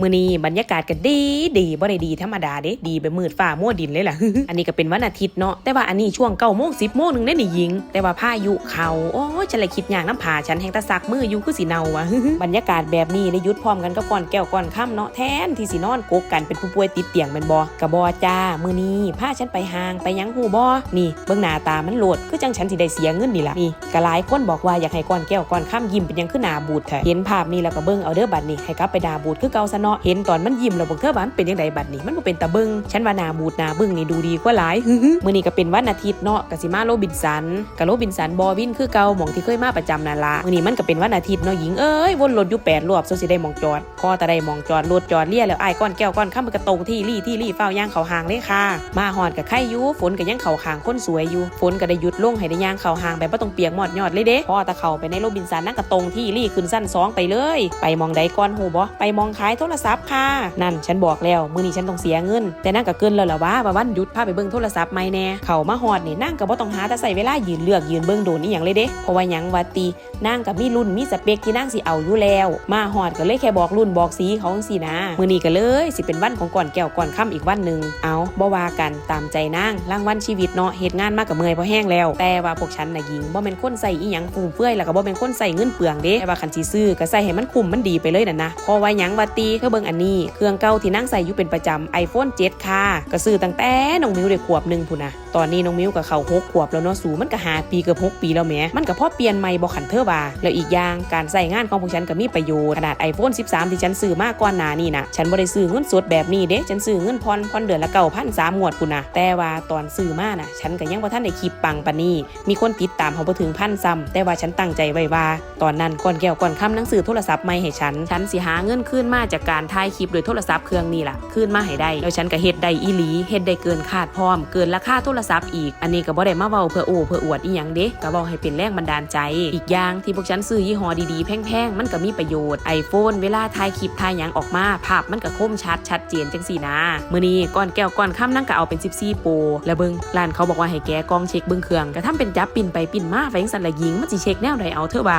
มื้อนี้บรรยากาศก็ดีดีบ่ได้ดีธรรมดาเด้ดีแบบมืดฟ้ามัวดินเลยล่ะ อันนี้ก็เป็นวันอาทิตย์เนาะแต่ว่าอันนี้ช่วง9โมง10โมงหนึงได้นี่หญิง แต่ว่าพายุเขาโอ้ฉันเลยคิดอย่างน้ำผาฉันแหงตะซักมืออยู่คือสิเนาวะบรรยากาศแบบนี้ได้ยุดพร้อมกันก็ก่อนแก้วก่อนค่ำเนาะแทนที่สินอนกกกันเป็นผู้ป่วยติดเตียงแม่นบ่กระบ่จ้ามื้อนี้พาฉันไปห่างไปยังหูบ่นี่เบิ่งหน้าตามันโหลดคือจังฉันสิได้เสียเงินนี่ล่ะนี่ก็หลายคนบอกว่าอยากให้ก่อนแก้วก่อนค่ำยิ้มเป็นยังคือหน้าบูดแท้เห็นภาพนี้แล้วก็เบิ่งเอาเด้อบัดนี้ให้กลับไปดาบูดคือเกาซะเนาะเห็นตอนมันยิ้มแล้วบิ่งเธอว่ามันเป็นจังไดบัดนี้มันบ่เป็นตาเบิงฉันว่าหนาบูดหนาเบิงนี่ดูดีกว่าหลายมื้อนี้ก็เป็นวันอาทิตย์เนาะกสิมาโรบินสันก็โรบินสันบอวินคือเก่าหม่องที่เคยมาประจำนั่นละมื้อนี้มันก็เป็นวันอาทิตย์เนาะหญิงเอ้ยวนรถอยู่แปดรอบซะสิได้หมองจอดพอแต่ได้หมองจอดรถจอดเลี่ยแล้วอ้ายก้อนแก้วก้อนข้ามมันก็ตรงที่รี่ที่รี่เฝ้าย่างเขาหางเลยค่ะ มาหอดกับไข่ยูฝนก็ยังเขาหางคนสวยอยู่ฝนก็ได้หยุดลงให้ได้ย่างเขาหางแบบบ่ต้องเปียกหมอดยอดเลยเด้พอตะเข่าไปในโรบินสันนั่งก็ตรงที่รี่ขึ้นสั้นสองไปเลย ไปมองใดก้อนหูบ่ไปมองขายโทรศัพท์ค่ะ นั่นฉันบอกแล้วมื้อนี้ฉันต้องเสียเงิน แต่นั่งก็เกินแล้วล่ะว่าว่าวันหยุดพาไปเบิ่งโทรศัพท์ไม่แน่เขามาหอดนี่นั่งก็บ่ต้องหาแต่ใส่เวลายืนเลือกยืนเบิ่งโดนนี่อย่างเลยเด้เพราะว่าหยังว่าตีนั่งกับมีรุ่นมีสเปคที่นั่งสิเอาอยู่แล้ว มาหอดก็เลยแค่บอกรุ่นบอกสีเขาจังสีนะมื้อนี้ก็เลยสิเป็นวันของก่อนแก้วก่อนค่ำอีกวันหนึ่งเอาบ่ว่ากันตามใจนางรางวัลชีวิตเนาะเฮ็ดงานมากกับเมื่อยพอแห้งแล้ว แต่ว่าพวกฉันน่ะหญิงบ่แม่นคนใส่อีหยังฟุ่มเฟือยแล้วก็บ่แม่นคนใส่เงินเปลืองเด้แต่ว่าคันสิซื้อก็ใส่ให้มันคุ้มมันดีไปเลยน่ะนะเพราะว่าหยังว่าตีเธอเบิ่งอันนี้ เครื่องเก่าที่นั่งใส่อยู่เป็นประจำ iPhone 7 ค่ะก็ซื้อตั้งแต่น้องมิวได้ขวบหนึ่งพุ่นนะตอนนี้น้องมิวก็เขาหกขวบแล้วเนาะสูมันก็หาปีเกือบหกปีแล้วแหมมันก็พอเปลี่ยนใหม่บ่ขันเธอว่าแล้วอีกอย่างการใส่งานของพวกฉันก็มีประโยชน์ขนาด iPhone 13 ที่ฉันซื้อมาก่อนหน้านี่นะฉันบ่ได้ซื้อเงินสดแบบนี้เด้ฉันซื้อเงินผ่อนผ่อนเดือนละ9,003งวดพุ่นนะแต่ว่าตอนซื้อมาน่ะฉันก็ยังบ่ทันได้คลิปปังปานนี้มีคนติดตามเขาบ่ถึงพันซ้ำแต่ว่าฉันตั้งใจไว้ว่า ตอนนั้นก่อนแก้วก่อนคำหนังสือโทรศัพท์ใหม่ให้ฉัน ฉันสิหาเงินคืนมาจากการถ่ายคลิปโดยโทรศัพท์เครื่องนี้ล่ะคืนมาให้ได้แล้วฉันก็เฮ็ดได้อีหลีเฮ็ดได้เกินคาดพร้อม เกินราคาโทรศัพท์อีก อันนี้ก็บ่ได้มาเว้าเพื่อโอ้เพื่ออวดอีหยังเด้ก็เว้าให้เป็นแรงบันดาลใจ อีกอย่างที่พวกฉันซื้อยี่ห้อดีๆแพงๆมันก็มีประโยชน์ iPhone เวลาถ่ายคลิปถ่ายหยังออกมา ภาพมันก็คมชัดชัดเจนจังสี่นะมื้อนี้ก่อนแก้วก่อนค่ำนั่งก็เอาเป็น 14 โปรแล้วเบิ่งร้านเขาบอกว่าให้แกกล้องเช็คเบิ่งเครื่องก็ทำเป็นจับปิ่นไปปิ่นมาไปจังซั่นละหญิงมันสิเช็คแนวใดเอาเถอะว่า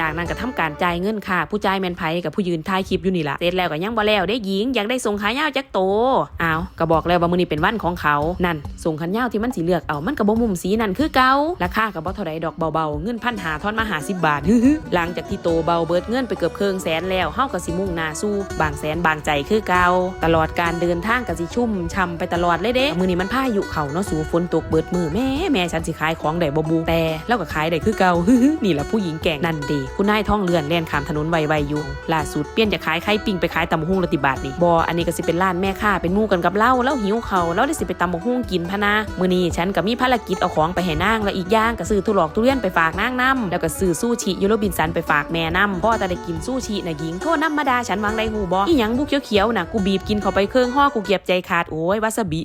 จากนั้นก็ทำการจ่ายเงินค่ะ ผู้จ่ายแมนไผกับผู้ยืนถ่ายคลิปอยู่นี่ล่ะเสร็จแล้วก็ยังบ่แล้วได้หญิงอยากได้ส่งขายาวจักโตอ้าวก็บอกแล้วว่ามื้อนี้เป็นวันของเขานั่นส่งขันยาวที่มันสิเลือกเอามันก็บ่มุมสีนั่นคือเก่าราคาก็บ่เท่าใดดอกเบาๆเงินพันหาทอนมาหา10บบาทหลังจากที่โตเบาเบิดเงินไปเกือบครึ่งแสนแล้วเฮาก็สิมุ่งหน้าสู้บางแสนบางใจคือเก่าตลอดการเดินทางก็สิชุ่มช่ำไปตลอดเลยเด้มื้อนี้มันพายุเข้าเนาะสู่ฝนตกเบิดมือแม่แม่ฉันสิขายของได้บ่บูแต่แล้วก็ขายได้คือเก่านี่แหละผู้หญิงแก่งนั่นเดีคุณนายท่องเรือนแล่นข้ามถนนไวๆอยู่ล่าสุดเปลี่ยนจากขายไข่ปิ้งไปขายตำบักหุ่งละติบาทนี่บออันนี้ก็สิเป็นร้านแม่ค้าเป็นมู่กันกับเล่าแล้วหิวเขาแล้วได้สิไปตำบักหุ่งกินพะนะมื้อนี้ฉันก็มีภารกิจเอาของไปให้นางแล้วอีกอย่างก็ซื้อทุหลอกทุเรียนไปฝากนางนํแล้วก็ซื้อซูชิยูโรบินสันไปฝากแม่นํพ่อแต่ได้กินซูชิน่ะหญิงโทษน้ำมาดาฉันวางได้หูบออีหยังบุกเขียวๆนะกูบีบกินเข้าไปเครื่องห่อกูเก็บใจขาดโอ้ยวาซาบิ